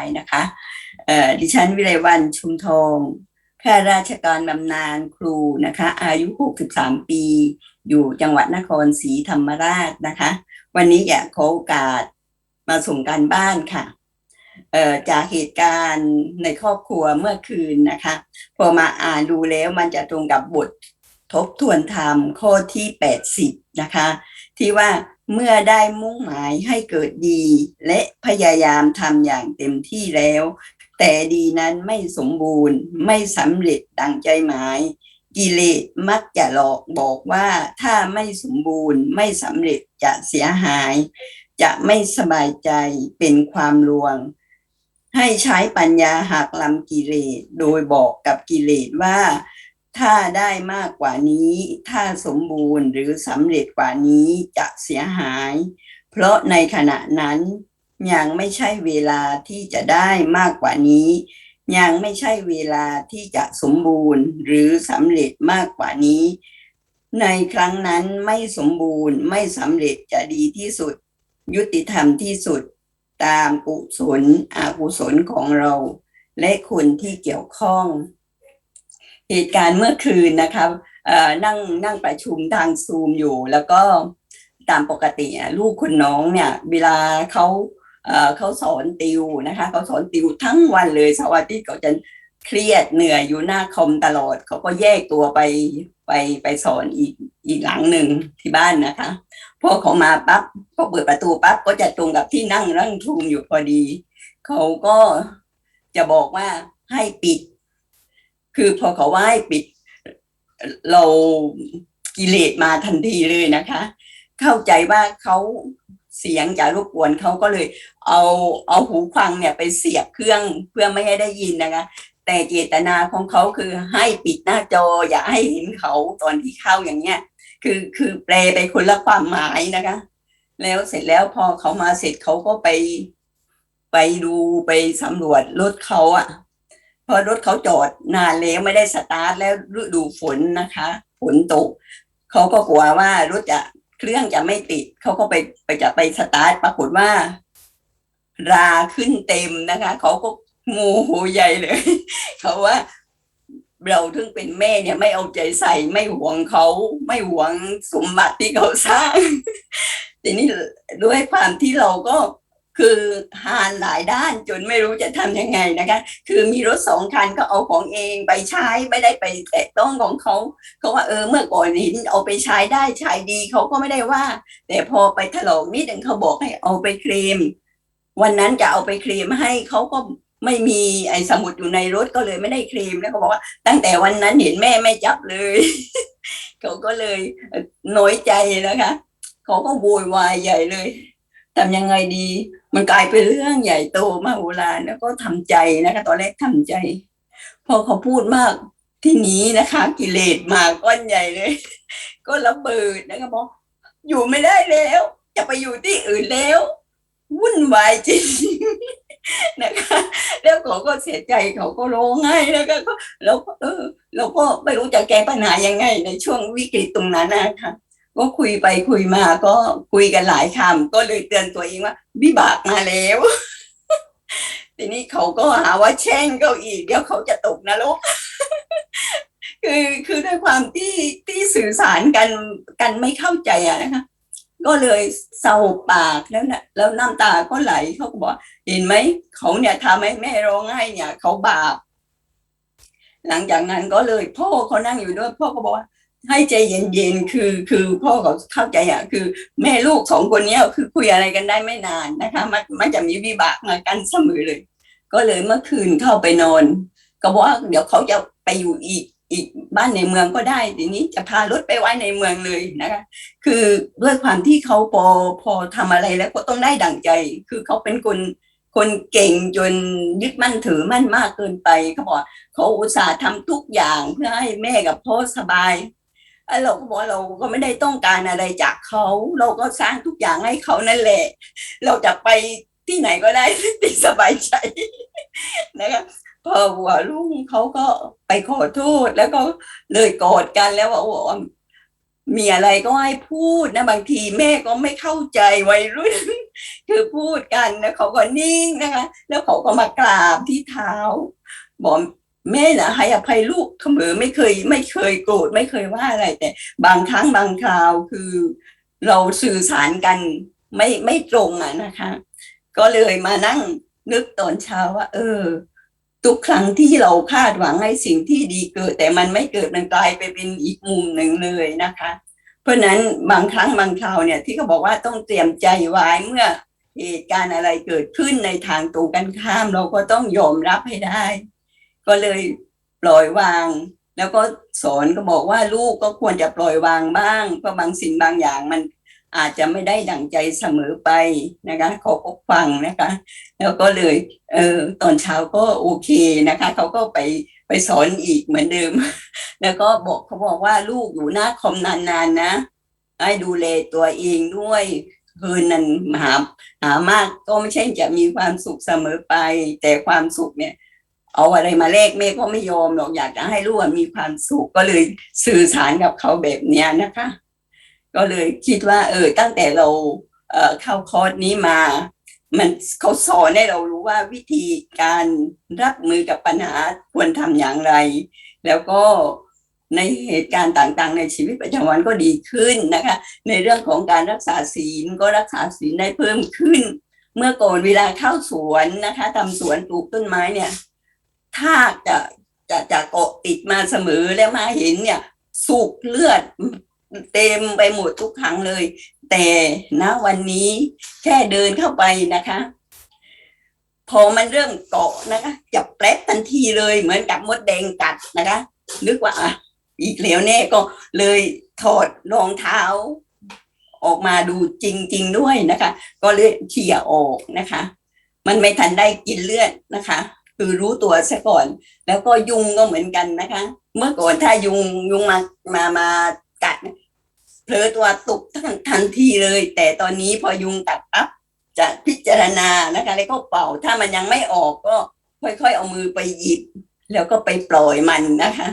ายนะคะดิฉันวิไลวันชุมทองข้าราชการบำนาญครูนะคะ อายุ 63 ปี อยู่จังหวัดนครศรีธรรมราชนะคะ วันนี้อยากขอโอกาสมาส่งการบ้านค่ะจากเหตุการณ์ในครอบครัวเมื่อคืนนะคะ พอมาอ่านดูแล้วมันจะตรงกับบททบทวนธรรมข้อที่ 80 นะคะ ที่ว่า เมื่อได้มุ่งหมายให้เกิดดี และพยายามทำอย่างเต็มที่แล้ว แต่ดีนั้นไม่สมบูรณ์ไม่สำเร็จดังใจหมาย กิเลสมักจะหลอกบอกว่าถ้าไม่สมบูรณ์ไม่สำเร็จจะเสียหาย จะไม่สบายใจเป็นความลวง ให้ใช้ปัญญาหักลำกิเลสโดยบอกกับกิเลสว่า ถ้าได้มากกว่านี้ ถ้าสมบูรณ์หรือสำเร็จกว่านี้จะเสียหาย เพราะในขณะนั้น ยังไม่ใช่เวลาที่จะได้มากกว่านี้ ยังไม่ใช่เวลาที่จะสมบูรณ์หรือสำเร็จมากกว่านี้ ในครั้งนั้นไม่สมบูรณ์ไม่สำเร็จจะดีที่สุด ยุติธรรมที่สุดตามกุศลอกุศลของเรา และคนที่เกี่ยวข้อง เหตุการณ์เมื่อคืนนะคะนั่งนั่งประชุมทางซูมอยู่ แล้วก็ตามปกติลูกคุณน้องเนี่ยเวลาเขาเขาสอนติวนะคะเขาสอนติวทั้งวันเลยสาร์อาทิตย์เขาจะเครียดเหนื่อยอยู่หน้าคอมตลอด เขาก็แยกตัวไปไปไปสอนอีกอีกหลังหนึ่งที่บ้านนะคะพอเขามาปั๊บพอเปิดประตูปั๊บก็จะตรงกับที่นั่งนั่งชุมอยู่พอดี เขาก็จะบอกว่าให้ปิด คือพอเขาว่าให้ปิด เรากิเลสมาทันทีเลยนะคะ เข้าใจว่าเขาเสียงจะรบกวนเขาก็เลย เอาเอาหูฟังเนี่ยไปเสียบเครื่องเพื่อไม่ให้ได้ยินนะคะ แต่เจตนาของเขาคือให้ปิดหน้าจออย่าให้เห็นเขาตอนที่เข้าอย่างเงี้ย คือคือแปลไปคนละความหมายนะคะ แล้วเสร็จแล้วพอเขามาเสร็จเขาก็ไป ไปดูไปสำรวจรถเขาอะ พอรถเขาจอดนานแล้วไม่ได้สตาร์ทแล้วฤดูฝนนะคะฝนตกเขาก็กลัวว่ารถจะเครื่องจะไม่ติดเขาก็ไปไปจะไปสตาร์ทปรากฏว่า ราขึ้นเต็มนะคะเขาก็โมโหใหญ่เลยเขาว่าเราถึงเป็นแม่เนี่ยไม่เอาใจใส่ไม่หวงเขาไม่หวงสมบัติที่เขาสร้าง ทีนี้ด้วยความที่เราก็ คือหานหลายด้านจนไม่รู้จะทำยังไงนะคะ คือมีรถสองคันก็เอาของเองไปใช้ไม่ได้ไปแตะต้องของเขาเขาว่าเออเมื่อก่อนเห็นเอาไปใช้ได้ใช้ดีเขาก็ไม่ได้ว่า แต่พอไปถลอกนิดหนึ่งเขาบอกให้เอาไปเคลมวันนั้นจะเอาไปเคลมให้เขาก็ไม่มีไอ้สมุดอยู่ในรถก็เลยไม่ได้เคลมแล้วเขาบอกว่าตั้งแต่วันนั้นเห็นแม่ไม่จับเลยเขาก็เลยน้อยใจนะคะเขาก็โวยวายใหญ่เลย ทำยังไงดี มันกลายเป็นเรื่องใหญ่โตมากโบราณแล้วก็ทำใจนะคะตอนแรกทำใจ พอเขาพูดมากที่นี้นะคะ กิเลสมาก้อนใหญ่เลย ก็ระเบิดนะคะบอกอยู่ไม่ได้แล้ว จะไปอยู่ที่อื่นแล้ววุ่นวายจริงนะคะ แล้วเขาก็เสียใจเขาก็ร้องไห้แล้วก็แล้วเออเราก็ไม่รู้จะแก้ปัญหายังไง ในช่วงวิกฤตตรงนั้นนะคะ ก็คุยไปคุยมาก็คุยกันหลายคำก็เลยเตือนตัวเองว่าวิบากมาแล้ว ทีนี้เขาก็หาว่าแช่งเขาอีก เดี๋ยวเขาจะตกนรกคือคือด้วยความที่ที่สื่อสารกันกันไม่เข้าใจอะนะคะก็เลยเศร้าปากแล้วนะแล้วน้ำตาก็ไหลเขาก็บอกเห็นไหมเขาเนี่ยทำให้แม่ร้องไห้เนี่ย เขาบาปหลังจากนั้นก็เลยพ่อเขานั่งอยู่ด้วยพ่อก็บอกว่า ให้ใจเย็นๆ คือคือพ่อเขาเข้าใจอะ คือ แม่ลูกสองคนเนี้ยคือคุยอะไรกันได้ไม่นานนะคะ มันมันจะมีวิบากมากันเสมอเลย ก็เลยเมื่อคืนเข้าไปนอน ก็บอกว่าเดี๋ยวเขาจะไปอยู่อีกอีกบ้านในเมืองก็ได้ทีนี้จะพารถไปไว้ในเมืองเลยนะคะ คือด้วยความที่เขาพอพอทำอะไรแล้วก็ต้องได้ดั่งใจ คือเขาเป็นคนคนเก่งจนยึดมั่นถือมั่นมากเกินไปเขาบอกเขาอุตส่าห์ทำทุกอย่างเพื่อให้แม่กับพ่อสบาย เราก็บอกเราก็ไม่ได้ต้องการอะไรจากเขาเราก็สร้างทุกอย่างให้เขานั่นแหละ เราจะไปที่ไหนก็ได้ที่สบายใจนะคะพอหัวลุงเขาก็ไปขอโทษแล้วก็เลยโกอดกันแล้วว่าโอ้มีอะไรก็ให้พูดนะบางทีแม่ก็ไม่เข้าใจวัยรุ่นคือพูดกันนะเขาก็นิ่งนะคะ แล้วเขาก็มากราบที่เท้าบอก แม่นะให้อภัยลูกเสมอไม่เคย ไม่เคยโกรธไม่เคยว่าอะไร แต่ บางครั้งบางคราวคือ เราสื่อสารกันไม่ไม่ตรงอะนะคะ ก็เลยมานั่งนึกตอนเช้าว่า เออ ทุกครั้งที่เราคาดหวังให้สิ่งที่ดีเกิด แต่มันไม่เกิดมันกลายไปเป็นอีกมุมหนึ่งเลยนะคะ เพราะฉะนั้นบางครั้งบางคราวเนี่ยที่เขาบอกว่าต้องเตรียมใจไว้เมื่อเหตุการณ์อะไรเกิดขึ้นในทางตรงกันข้าม เราก็ต้องยอมรับให้ได้ ก็เลยปล่อยวาง แล้วก็สอนก็บอกว่าลูกก็ควรจะปล่อยวางบ้างเพราะบางสิ่งบางอย่างมันอาจจะไม่ได้ดั่งใจเสมอไปนะคะเขาก็ฟังนะคะ แล้วก็เลยเออตอนเช้าก็โอเคนะคะเขาก็ไปไปสอนอีกเหมือนเดิม แล้วก็บอกเขาบอกว่าลูกอยู่หน้าคอมนานๆนะให้ดูแลตัวเองด้วยคืนนั้นหาหามากก็ไม่ใช่จะมีความสุขเสมอไป แต่ความสุขเนี่ย เอาอะไรมาแลกแม่ก็ไม่ยอมหรอกอยากจะให้ลูกมีความสุขก็เลยสื่อสารกับเขาแบบเนี้ยนะคะ ก็เลยคิดว่า เออ ตั้งแต่เราเอ่อเข้าคอร์สนี้มา มันเขาสอนให้เรารู้ว่าวิธีการรับมือกับปัญหาควรทำอย่างไร แล้วก็ในเหตุการณ์ต่างๆ ในชีวิตประจำวันก็ดีขึ้นนะคะ ในเรื่องของการรักษาศีลก็รักษาศีลได้เพิ่มขึ้น เมื่อก่อนเวลาเข้าสวนนะคะทำสวนปลูกต้นไม้เนี่ย ถ้าจะจะจะเกาะติดมาเสมอแล้วมาเห็นเนี่ยสุกเลือดเต็มไปหมดทุกครั้งเลย แต่ณวันนี้แค่เดินเข้าไปนะคะ พอมันเริ่มเกาะนะคะจับแปลบทันทีเลยเหมือนกับมดแดงกัดนะคะ นึกว่าอะอีกแล้วแน่ก็เลยถอดรองเท้า ออกมาดูจริง ๆด้วยนะคะ ก็เลยเขี่ยออกนะคะ มันไม่ทันได้กินเลือดนะคะ คือรู้ตัวซะก่อน แล้วก็ยุงก็เหมือนกันนะคะ เมื่อก่อนถ้ายุงยุงมามามากัดเนี่ยเผลอตัวตุกทันทันทีเลย แต่ตอนนี้พอยุงกัดปั๊บจะพิจารณานะคะ แล้วก็เป่าถ้ามันยังไม่ออกก็ค่อยๆเอามือไปหยิบ แล้วก็ไปปล่อยมันนะคะ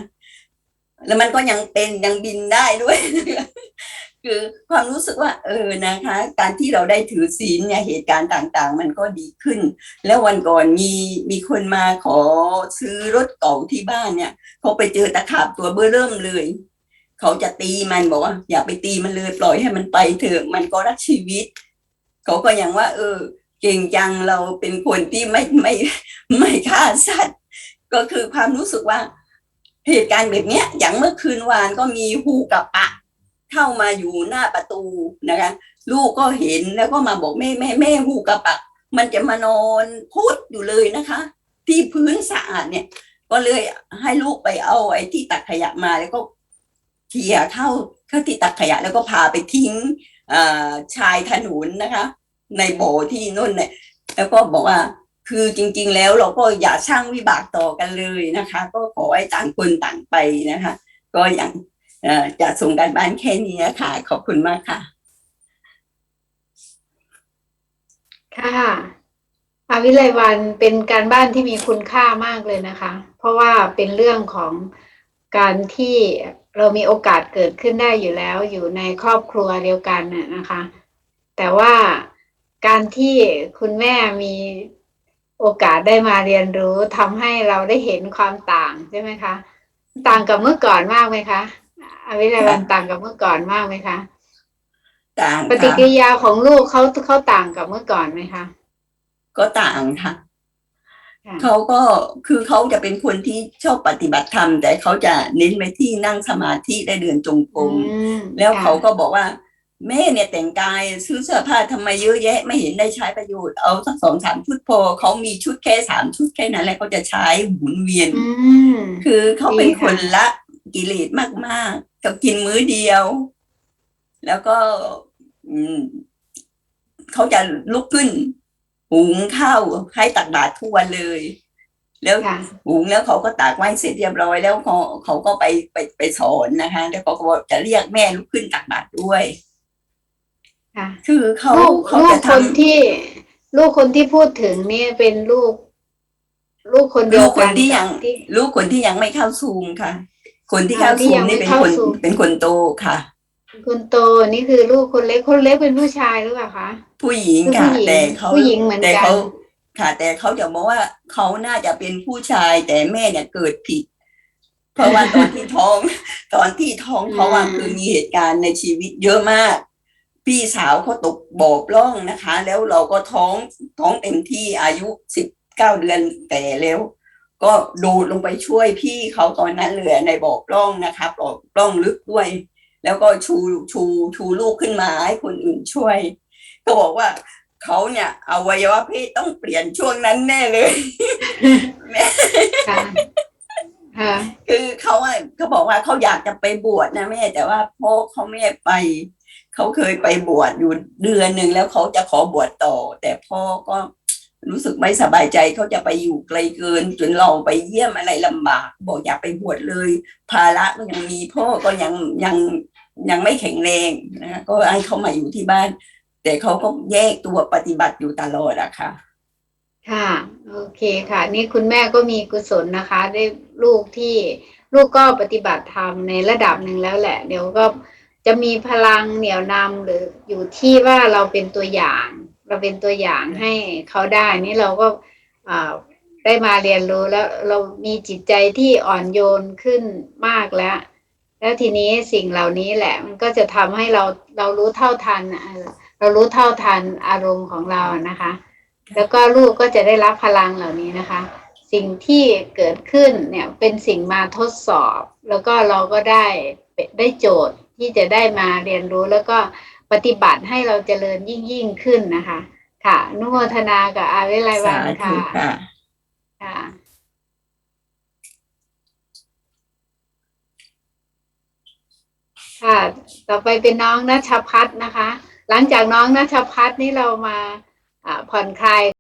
แล้วมันก็ยังเป็นยังบินได้ด้วย คือความรู้สึกว่า เออนะคะ การที่เราได้ถือศีลเนี่ยเหตุการณ์ต่างๆ มันก็ดีขึ้น แล้ววันก่อนมีมีคนมาขอซื้อรถเก่าที่บ้านเนี่ยเขาไปเจอตะขาบตัวเบื้อเริ่มเลยเขาจะตีมันบอกว่า อย่าไปตีมันเลยปล่อยให้มันไปเถอะมันก็รักชีวิต เขาก็ยังว่า เออ เก่งจังเราเป็นคนที่ไม่ไม่ไม่ฆ่าสัตว์ ก็คือความรู้สึกว่า เหตุการณ์แบบเนี้ย อย่างเมื่อคืนวานก็มีฮูกับปะ เข้ามาอยู่หน้าประตูนะคะ ลูกก็เห็นแล้วก็มาบอกแม่แม่แม่ฮูกับปะ มันจะมานอนพูดอยู่เลยนะคะ ที่พื้นสะอาดเนี่ย ก็เลยให้ลูกไปเอาไอ้ที่ตักขยะมาแล้วก็เขี่ยเข้าเข้าที่ตักขยะแล้วก็พาไปทิ้งอ่ชายถนนนะคะ ในโบที่นู่นเนี่ยแล้วก็บอกว่า คือจริงๆแล้วเราก็อย่าสร้างวิบากต่อกันเลยนะคะ ก็ขอให้ต่างคนต่างไปนะคะ ก็อย่างจะส่งการบ้านแค่นี้ค่ะ ขอบคุณมากค่ะ ค่ะอาวิไลวันเป็นการบ้านที่มีคุณค่ามากเลยนะคะ เพราะว่าเป็นเรื่องของการที่เรามีโอกาสเกิดขึ้นได้อยู่แล้ว อยู่ในครอบครัวเดียวกันน่ะนะคะ แต่ว่าการที่คุณแม่มี โอกาสได้มาเรียนรู้ทำให้เราได้เห็นความต่างใช่ไหมคะ ต่างกับเมื่อก่อนมากไหมคะอาวิไลวันต่างกับเมื่อก่อนมากไหมคะต่างปฏิค่ะกิริยาของลูกเขาเขาต่างกับเมื่อก่อนไหมคะ ก็ต่างค่ะค่ะเขาก็คือเขาจะเป็นคนที่ชอบปฏิบัติธรรมแต่เขาจะเน้นไปที่นั่งสมาธิได้เดินจงกรมอืมแล้วค่ะเขาก็บอกว่า แม่เนี่ยแต่งกายซื้อเสื้อผ้าทำไมเยอะแยะ ไม่เห็นได้ใช้ประโยชน์เอาสักสองสามชุดพอเขามีชุดแค่สามชุดแค่นั้นแหละเขาจะใช้หมุนเวียน อืม คือเขาเป็นดีคค่ะนละกิเลสมากๆกับกินมื้อเดียว แล้วก็ อืมเขาจะลุกขึ้นหุงข้าวให้ตักบาตรทุกวันเลย แล้วค่ะ หุงแล้วเขาก็ตากไว้เสร็จเรียบร้อยแล้วเขาเขาก็ไปไปไปสอนนะคะ แล้วเขาก็บอกจะเรียกแม่ลุกขึ้นตักบาตรด้วย ค่ะคือเขาลูกเขาลูจะกทคนที่ ลูกคนที่พูดถึงนี่เป็นลูก ลูกคนำเดีลูยวกคกันนที่ยังกับที่ ลูกคนที่ยังไม่เข้าซูมค่ะ คนที่อ่าเข้าที่ซูยัมงไม่นี่เป็นเข้าคนซูม เป็นคนโตค่ะคุณโตนี่คือลูกคนเล็กคนเล็กเป็นผู้ชายหรือเปล่าคะ ผู้หญิงคือค่ะผู้หญิงแต่เขาผู้หญิงเหมือนกัน แต่เขาค่ะ แต่เขาจะบอกว่าเขาน่าจะเป็นผู้ชายแต่แม่เนี่ยเกิดผิด เพราะว่าตอนที่ท้อง ตอนที่ท้องเขาอะอืมคือมีเหตุการณ์ในชีวิตเยอะมาก พี่สาวเขาตกบ่อปล้องนะคะ แล้วเราก็ท้องท้องเต็มที่อายุสิบเก้าเดือนแต่แล้ว ก็โดดลงไปช่วยพี่เขาตอนนั้นเลยในบ่อปล้องนะคะบ่อปล้องลึกด้วย แล้วก็ชูชูชูลูกขึ้นมาให้คนอื่นช่วย ก็บอกว่าเขาเนี่ยอวัยวะเพศต้องเปลี่ยนช่วงนั้นแน่เลยค่ะค่ะคือเขาอะเขาบอกว่าเขาอยากจะไปบวชนะแม่แต่ว่าพ่อเขาไม่ให้ไป เขาเคยไปบวชอยู่เดือนหนึ่งแล้วเขาจะขอบวชต่อ แต่พ่อก็รู้สึกไม่สบายใจเขาจะไปอยู่ไกลเกิน จนเราไปเยี่ยมอะไรลำบากบอกอย่าไปบวชเลย ภาระก็ยังมีพ่อก็ยังยังยังไม่แข็งแรงนะก็ให้เขามาอยู่ที่บ้าน แต่เขาก็แยกตัวปฏิบัติอยู่ตลอดอะค่ะ ค่ะโอเคค่ะ นี่คุณแม่ก็มีกุศลนะคะ ได้ลูกที่ลูกก็ปฏิบัติธรรมในระดับหนึ่งแล้วแหละ เดี๋ยวก็ จะมีพลังเหนี่ยวนำหรืออยู่ที่ว่าเราเป็นตัวอย่าง เราเป็นตัวอย่างให้เขาได้นี่เราก็อ่าได้มาเรียนรู้แล้วเรามีจิตใจที่อ่อนโยนขึ้นมากแล้ว แล้วทีนี้สิ่งเหล่านี้แหละ มันก็จะทำให้เราเรารู้เท่าทันอะเรารู้เท่าทันอารมณ์ของเรานะคะ แล้วก็ลูกก็จะได้รับพลังเหล่านี้นะคะ สิ่งที่เกิดขึ้นเนี่ยเป็นสิ่งมาทดสอบ แล้วก็เราก็ได้ได้โจทย์ ที่จะได้มาเรียนรู้แล้วก็ปฏิบัติให้เราเจริญยิ่งยิ่งขึ้นนะคะ ค่ะอนุโมทนากับอาวิไลวัสานธุค่ะค่ะค่ะค่ะ ต่อไปเป็นน้องนัชพัฒน์นะคะ หลังจากน้องนัชพัฒน์นี่เรามาอ่าผ่อนคลาย